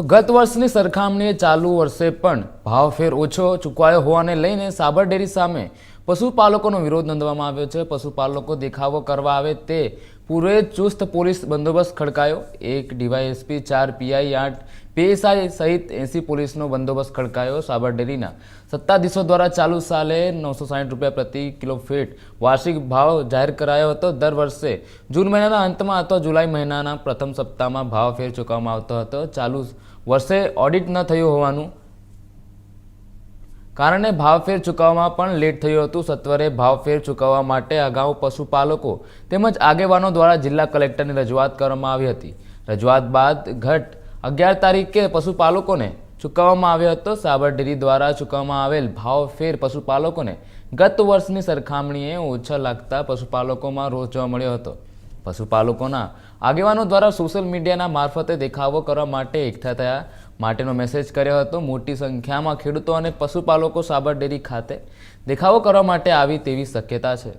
તો ગત વર્ષની સરખામણીએ ચાલુ વર્ષે પણ ભાવફેર ઓછો ચૂકવાયો હોવાને લઈને સાબર ડેરી સામે પશુપાલકોનો વિરોધ નોંધવામાં આવ્યો છે. પશુપાલકો દેખાવો કરવા આવે તે પૂરે ચુસ્ત પોલીસ બંદોબસ્ત ખડકાયો. એક ડીવાયએસપી, ચાર પીઆઈ, આઠ પીએસઆઈ સહિત એસી પોલીસનો બંદોબસ્ત ખડકાયો સાબરડેરીના. સત્તાધીશો દ્વારા ચાલુ સાલે નવસો સાઠ રૂપિયા પ્રતિ કિલો ફીટ વાર્ષિક ભાવ જાહેર કરાયો હતો. દર વર્ષે જૂન મહિનાના અંતમાં અથવા જુલાઈ મહિનાના પ્રથમ સપ્તાહમાં ભાવ ફેર ચૂકવવામાં આવતો હતો. ચાલુ વર્ષે ઓડિટ ન થયું હોવાનું કારણે ભાવફેર ચૂકવવામાં પણ લેટ થયું હતું. સત્વરે ભાવફેર ચૂકવવા માટે અગાઉ પશુપાલકો તેમજ આગેવાનો દ્વારા જિલ્લા કલેક્ટરની રજૂઆત કરવામાં આવી હતી. રજૂઆત બાદ ઘટ અગિયાર તારીખે પશુપાલકોને ચૂકવવામાં આવ્યો હતો. સાબર ડેરી દ્વારા ચૂકવવામાં આવેલ ભાવ ફેર પશુપાલકોને ગત વર્ષની સરખામણીએ ઓછા લાગતા પશુપાલકોમાં રોષ જોવા મળ્યો હતો. પશુપાલકોના આગેવાનો દ્વારા સોશિયલ મીડિયાના મારફતે દેખાવો કરવા માટે એકઠા થયા. માટેનો મેસેજ કર્યો હતો, મોટી સંખ્યામાં ખેડૂતો અને પશુપાલકો સાબર ડેરી ખાતે દેખાવો કરવા માટે આવી તેવી શક્યતા છે.